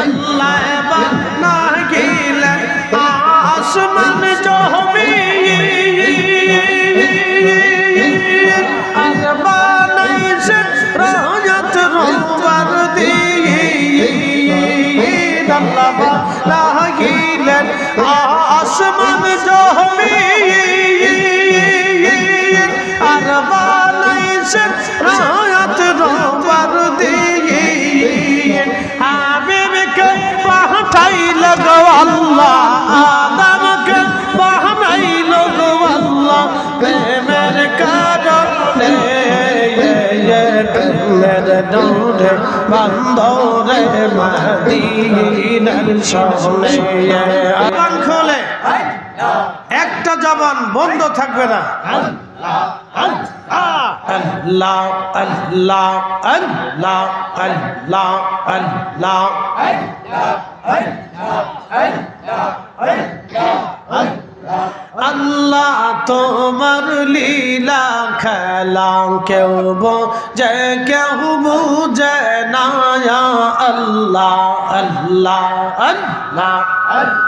আল্লাহ বানা গিলে আসমান জমি আর বানাইছে রাজত রোবার দিন। আল্লাহ গিলে আসমান জমি আল্লাহ আদমকে বানাইল গো আল্লাহ। প্রেমের কারণে প্রেমের দৌড়ে বান্ধরে মাদিনার সামনে। আবান খোলে একটা জবান বন্ধ থাকবে না। আল্লাহ আল্লাহ আল্লাহ আল্লাহ আল্লাহ আল্লাহ তোমার লীলা খেলা কেউ যে কেউ বুঝে না। আল্লাহ আল্লাহ আল্লাহ।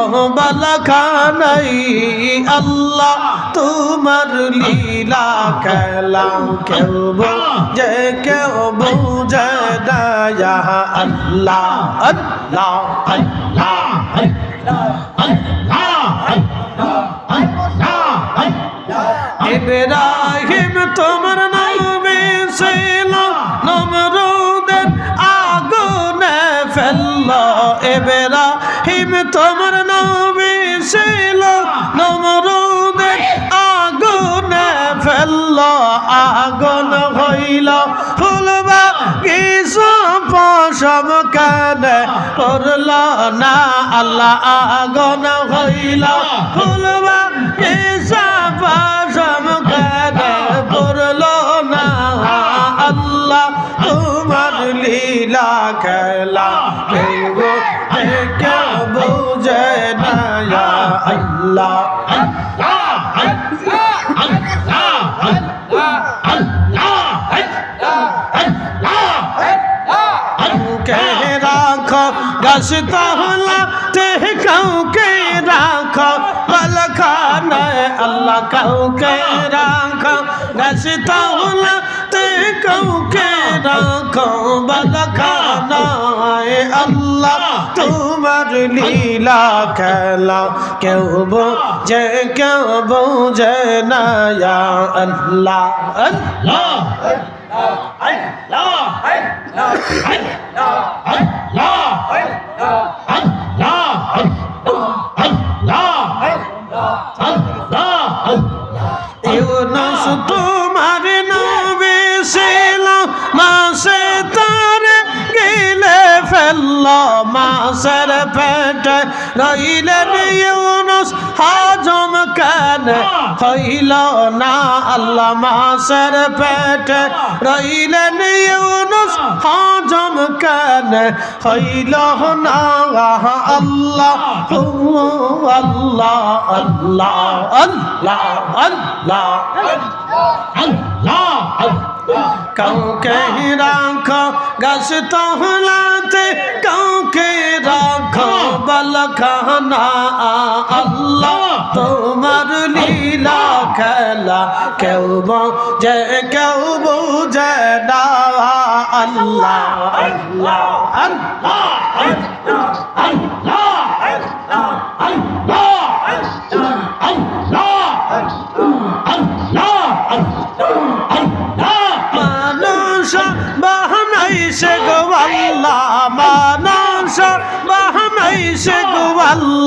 রাখো বলখানাই আল্লাহ, তোমার লীলা খেলা কেউ যে কেউ বুঝে দয়া আল্লাহ আল্লাহ আল্লাহ। ইব্রাহিম, তোমার আগুন হইল। ফুলবা কিছু পশম কানে করল না, আল্লাহ আগুন হইল। ফুলবা কিছু পশম কানে করল না, আল্লাহ তোমার লীলা খেলা কেউ বুঝে না, আল্লাহ। রাখো গাছ তাহলা তে কাউকে রাখো বলখানায় আল্লাহ কাউকে রাখো। গাছ তাহলা তে কাউকে রাখো বলখানায় আল্লাহ তোমার লীলা খেলা। কেউ বোঝে কেউ বোঝে না আল্লাহ। আল্লাহ। ইউনুস রইলেন ইউনুস হাজম কেন? হইল না আল্লাহ মাসের পেটে। রইলেন ইউনুস হাজম কেন? হইল না আল্লাহ আল্লাহ আল্লাহ আল্লাহ আল্লাহ। কাউকে রাখো, গাছ তহলাতে কাউকে রাখো, বলখানা আল্লাহ, তোমার লীলা খেলা কেউ যে কেউ বুঝে না। আল্লাহ আল্লাহ আল্লাহ আল্লাহ।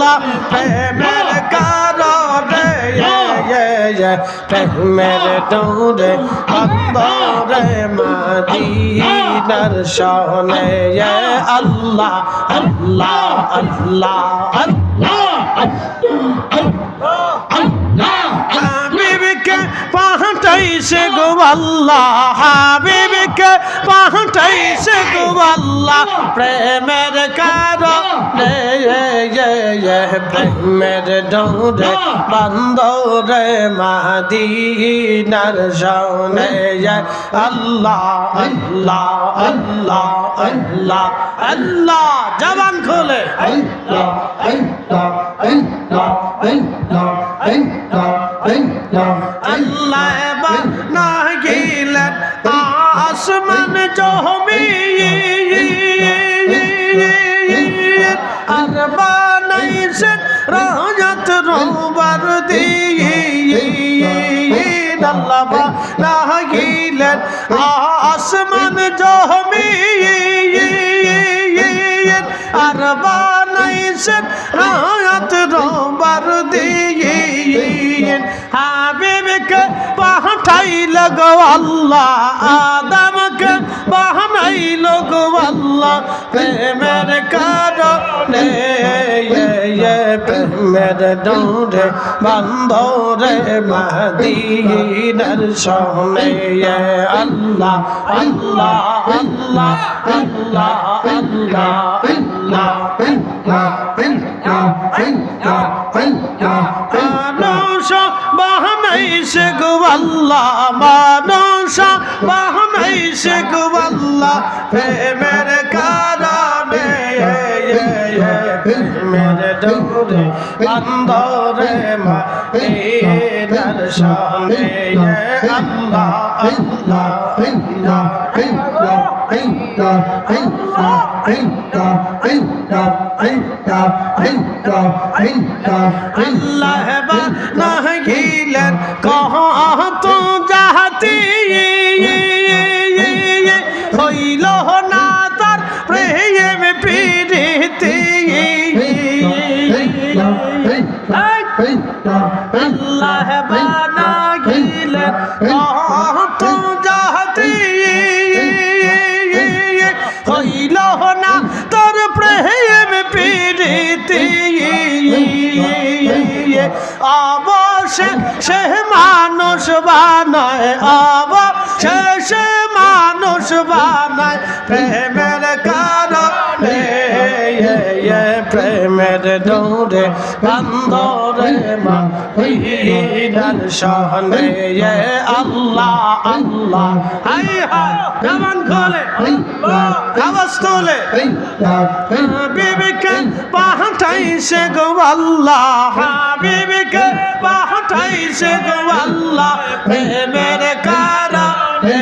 আল্লাহ প্রেমের কারণে প্রেমের দৌড়ে, অন্তরে মদিনার শোনে আল্লাহ আল্লাহ আল্লাহ আল্লাহ। হাবিবকে পাঠাইছে গো আল্লাহ, হাবিব। বিবিকে পাঠাইছে গো আল্লাহ? প্রেমের কারণে প্রেমের ডোরে বন্দরে মাদিনার সনে আল্লাহ আল্লাহ আল্লাহ আল্লাহ আল্লাহ, জবান খোলে। আল্লাহ এবার না গেলেন আসমান জমি আর বানাইছেন রাজত রোবার দিয়ে আল্লাহ না গেলেন আসমান জমি আর বানাইছেন রাজত রোবার দিয়ে হাবিবকে পাঠাইল গো আল্লাহ আদমকে বাহানাইল গো আল্লাহ, প্রেমের কারণে প্রেমের দৌড়ে বন্ধরে মদিনার সনে আল্লাহ আল্লাহ আল্লাহ আল্লাহ আল্লাহ মানুষ বাহানাইছে গো আল্লাহ, মানুষ বাহানাইছে গো আল্লাহ প্রেমের কারণে প্রেমের দৌড়ে বন্দরে মার সামনে আল্লাহ আল্লাহ আল্লাহ না গিলেন গিলেন কহ তো যাহাতি হইল না তোর প্রেম পিড়িতে অবশ্যই সে মানুষ বানায় অবশ্যই সে মানুষ বানায় প্রেমের দৌড়ে বন্দরে মার সহনে আল্লাহ আল্লাহ। হাই হাই জবান খোলে আওয়াজ তোলে বিবিকে পাঠাইছে গো আল্লাহ বিবিকে পাঠাইছে গো আল্লাহ। প্রেমের কারণে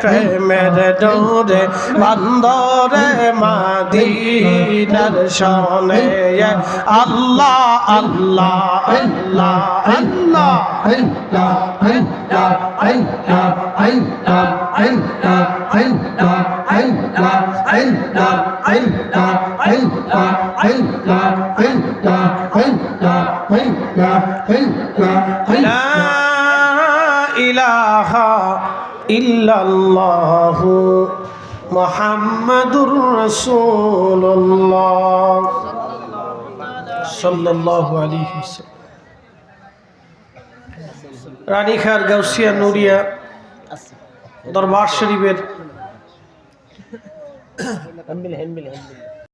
প্রেমের দৌড়ে বন্দরে মাদিনার সনে আল্লাহ আল্লাহ আল্লাহ আল্লাহ لا إله إلا الله محمد إلا الله محمد رسول الله صلى الله عليه وسلم. رانی خار گوسیا نوریا دربار شریفیر